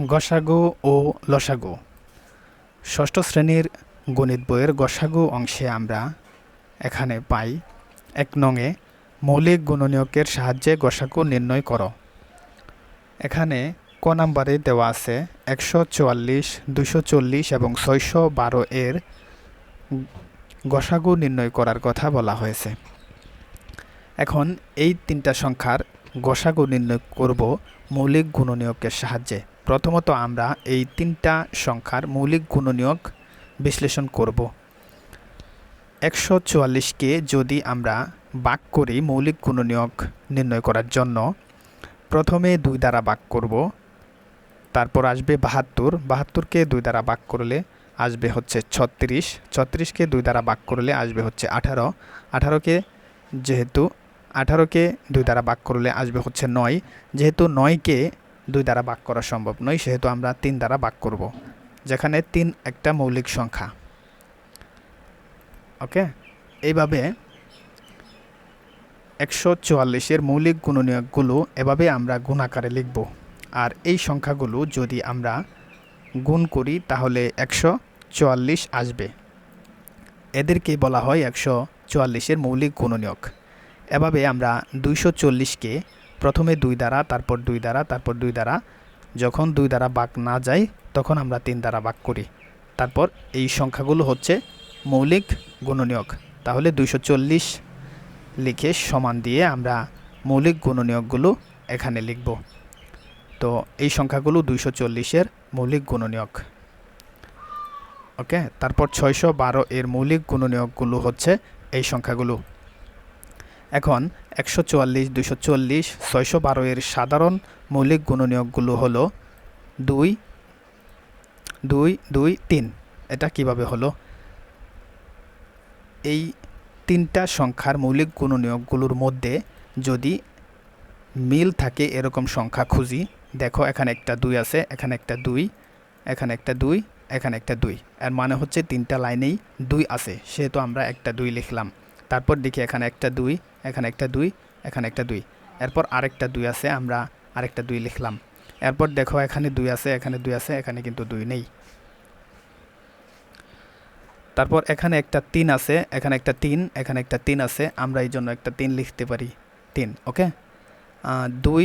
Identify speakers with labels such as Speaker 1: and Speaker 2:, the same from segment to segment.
Speaker 1: গসাগু ও লসাগু। ষষ্ঠ শ্রেণির গণিত বইয়ের গসাগু অংশে আমরা এখানে পাই, এক নঙে মৌলিক গুণনীয়কের সাহায্যে গসাগু নির্ণয় করো। এখানে ক নাম্বারে দেওয়া আছে একশো চুয়াল্লিশ দুশো চল্লিশ এবং ছয়শো বারো এর গসাগু নির্ণয় করার কথা বলা হয়েছে। এখন এই তিনটা সংখ্যার গসাগু নির্ণয় করব মৌলিক গুণনীয়কের সাহায্যে। প্রথমত আমরা এই তিনটা সংখ্যার মৌলিক গুণনীয়ক বিশ্লেষণ করব। একশো চুয়াল্লিশকে যদি আমরা বাক করি মৌলিক গুণনীয়ক নির্ণয় করার জন্য, প্রথমে দুই দ্বারা বাক করব, তারপর আসবে বাহাত্তর। বাহাত্তরকে দুই দ্বারা বাক করলে আসবে হচ্ছে ছত্রিশ। ছত্রিশকে দুই দ্বারা বাক করলে আসবে হচ্ছে আঠারো। আঠারোকে যেহেতু, আঠারোকে দুই দ্বারা বাক করলে আসবে হচ্ছে নয়। যেহেতু নয়কে দুই দ্বারা বাক করা সম্ভব নয়, সেহেতু আমরা তিন দ্বারা বাক করব। যেখানে তিন একটা মৌলিক সংখ্যা। ওকে? এইভাবে একশো চুয়াল্লিশের মৌলিক গুণনীয়কগুলো এভাবে আমরা গুণাকারে লিখব। আর এই সংখ্যাগুলো যদি আমরা গুণ করি, তাহলে একশো চুয়াল্লিশ আসবে। এদেরকে বলা হয় একশো চুয়াল্লিশের মৌলিক গুণনীয়ক। এভাবে আমরা দুইশো চল্লিশকে প্রথমে দুই দ্বারা, তারপর দুই দ্বারা, তারপর দুই দ্বারা। যখন দুই দ্বারা বাক না যায়, তখন আমরা তিন দ্বারা বাক করি। তারপর এই সংখ্যাগুলো হচ্ছে মৌলিক গুণনীয়ক। তাহলে দুইশো চল্লিশ লিখে সমান দিয়ে আমরা মৌলিক গুণনীয়কগুলো এখানে লিখব। তো এই সংখ্যাগুলো দুইশো চল্লিশের মৌলিক গুণনীয়ক। ওকে? তারপর ছয়শো বারো এর মৌলিক গুণনীয়কগুলো হচ্ছে এই সংখ্যাগুলো। এখন একশো চুয়াল্লিশ দুশো চল্লিশ ছয়শো বারো এর সাধারণ মৌলিক গুণনীয়কগুলো হলো দুই দুই দুই, তিন। এটা কীভাবে হলো? এই তিনটা সংখ্যার মৌলিক গুণনীয়কগুলোর মধ্যে যদি মিল থাকে এরকম সংখ্যা খুঁজি, দেখো এখানে একটা দুই আছে, এখানে একটা দুই, এখানে একটা দুই, এখানে একটা দুই। এর মানে হচ্ছে তিনটা লাইনেই দুই আছে, সেহেতু আমরা একটা দুই লিখলাম। তারপর দেখি এখানে একটা দুই এখানে একটা দুই, এখানে একটা দুই। এরপর আরেকটা দুই আছে, আমরা আরেকটা দুই লিখলাম। এরপর দেখো এখানে দুই আছে, এখানে দুই আছে, এখানে কিন্তু দুই নেই। তারপর এখানে একটা তিন আছে, এখানে একটা তিন, এখানে একটা তিন আছে, আমরা এই জন্য একটা তিন লিখতে পারি। তিন, ওকে? দুই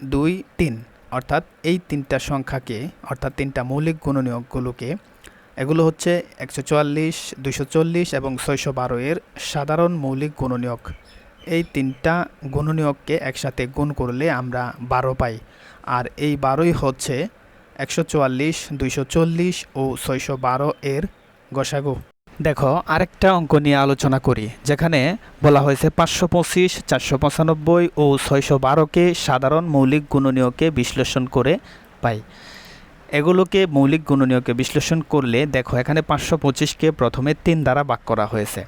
Speaker 1: দুই, তিন। অর্থাৎ এই তিনটা সংখ্যাকে, অর্থাৎ তিনটা মৌলিক গুণনীয়কগুলোকে, এগুলো হচ্ছে একশো চুয়াল্লিশ দুশো চল্লিশ এবং ছয়শো বারো এর সাধারণ মৌলিক গুণনীয়ক। এই তিনটা গুণনীয়ককে একসাথে গুণ করলে আমরা বারো পাই। আর এই বারোই হচ্ছে একশো চুয়াল্লিশ, দুইশো চল্লিশ ও ছয়শো বারো এর গসাগু। দেখো, আরেকটা অঙ্ক নিয়ে আলোচনা করি, যেখানে বলা হয়েছে পাঁচশো পঁচিশ, চারশো পঁচানব্বই ও ছয়শো বারোকে সাধারণ মৌলিক গুণনীয়কে বিশ্লেষণ করে পাই। এগুলোকে মৌলিক গুণনীয়কে বিশ্লেষণ করলে দেখো, এখানে পাঁচশো পঁচিশকে প্রথমে তিন দ্বারা বাক করা হয়েছে।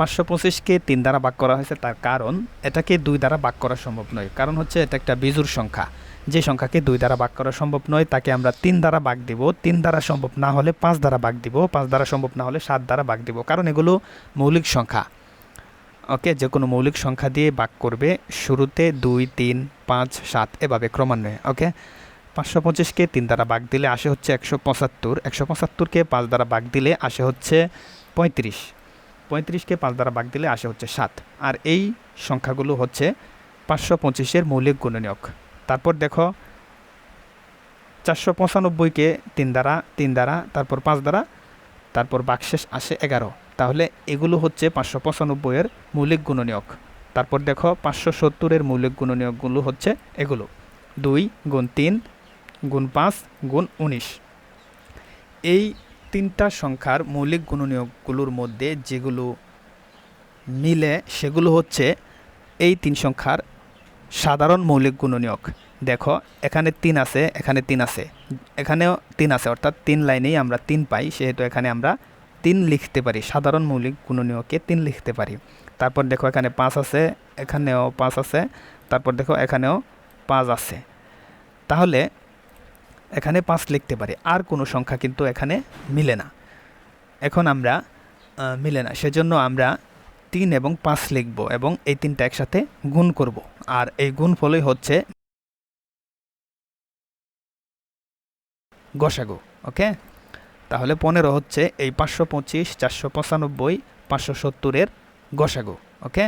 Speaker 1: পাঁচশো পঁচিশকে তিন দ্বারা বাক করা হয়েছে তার কারণ এটাকে দুই দ্বারা বাক করা সম্ভব নয়। কারণ হচ্ছে এটা একটা বিজুর সংখ্যা। যে সংখ্যাকে দুই দ্বারা বাক করা সম্ভব নয়, তাকে আমরা তিন দ্বারা বাক দিব। তিন দ্বারা সম্ভব না হলে পাঁচ দ্বারা বাক দিব। পাঁচ দ্বারা সম্ভব না হলে সাত দ্বারা বাক দিব। কারণ এগুলো মৌলিক সংখ্যা। ওকে, যে কোনো মৌলিক সংখ্যা দিয়ে বাক করবে শুরুতে দুই, তিন, পাঁচ, সাত এভাবে ক্রমান্বয়ে, ওকে? পাঁচশো পঁচিশকে তিন দ্বারা বাক দিলে আসে হচ্ছে একশো পঁচাত্তর। একশো পঁচাত্তরকে পাঁচ দ্বারা বাক দিলে আসে হচ্ছে পঁয়ত্রিশ। পঁয়ত্রিশকে পাঁচ দ্বারা বাক দিলে আসে হচ্ছে সাত। আর এই সংখ্যাগুলো হচ্ছে পাঁচশো পঁচিশের মৌলিক গুণনীয়ক। তারপর দেখো, চারশো পঁচানব্বইকে তিন দ্বারা তিন দ্বারা, তারপর পাঁচ দ্বারা, তারপর বাকশেষ আসে এগারো। তাহলে এগুলো হচ্ছে পাঁচশো পঁচানব্বইয়ের মৌলিক গুণনীয়ক। তারপর দেখো, পাঁচশো সত্তরের মৌলিক গুণনীয়কগুলো হচ্ছে এগুলো। দুই গুণ তিন গুণ পাঁচ গুণ উনিশ। এই তিনটা সংখ্যার মৌলিক গুণনীয়কগুলোর মধ্যে যেগুলো মিলে, সেগুলো হচ্ছে এই তিন সংখ্যার সাধারণ মৌলিক গুণনীয়ক। দেখো, এখানে তিন আছে, এখানে তিন আছে। এখানেও তিন আছে, অর্থাৎ তিন লাইনেই আমরা তিন পাই, সেহেতু এখানে আমরা তিন লিখতে পারি, সাধারণ মৌলিক গুণনীয়কে তিন লিখতে পারি। তারপর দেখো, এখানে পাঁচ আছে, এখানেও পাঁচ আছে, তারপর দেখো, এখানেও পাঁচ আছে। তাহলে এখানে পাঁচ লিখতে পারি। আর কোনো সংখ্যা কিন্তু এখানে মিলে না। এখন আমরা মিলে না। সেজন্য আমরা তিন এবং পাঁচ লিখব এবং এই তিনটা একসাথে গুণ করব। আর এই গুণ ফলই হচ্ছে গসাগু, ওকে? তাহলে পনেরো হচ্ছে এই পাঁচশো পঁচিশ, চারশো পঁচানব্বই, পাঁচশো সত্তরের গসাগু, ওকে?